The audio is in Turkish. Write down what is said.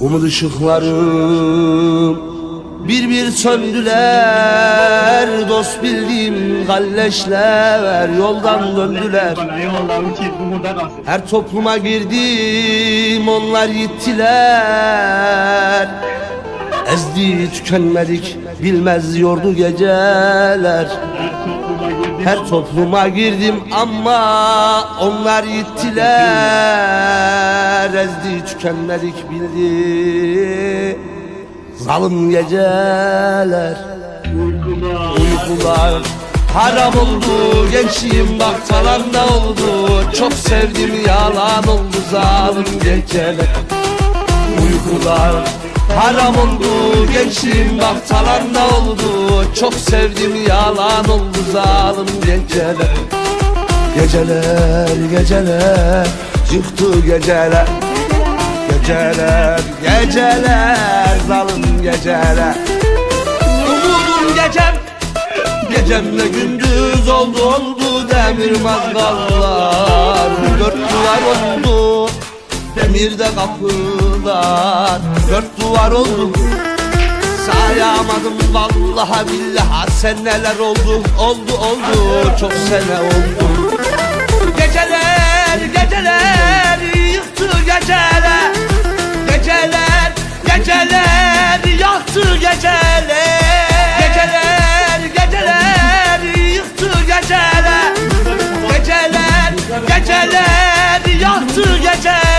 Umut ışıklarım bir bir söndüler Dost bildiğim galleşler yoldan döndüler. Her topluma girdim onlar gittiler Ezdi tükenmedik bilmez yordu geceler. Her topluma girdim ama onlar gittiler Ezdi tükenmedik bildi. Zalim geceler. Uykular haram oldu. Gençliğim bak da oldu. Çok sevdim yalan oldu zalim geceler. Uykular haram oldu. Gençliğim bak da oldu. Çok sevdim yalan oldu zalim geceler. Geceler geceler Yıktı geceler Geceler geceler Zalim geceler. Umudum gecem Gecemle gündüz oldu oldu demir mazgallar Dört duvar oldu demirde kapılar. Dört duvar oldu Sayamadım vallaha billaha. Sen neler oldu oldu oldu çok sene oldu Geceler yaktı gece.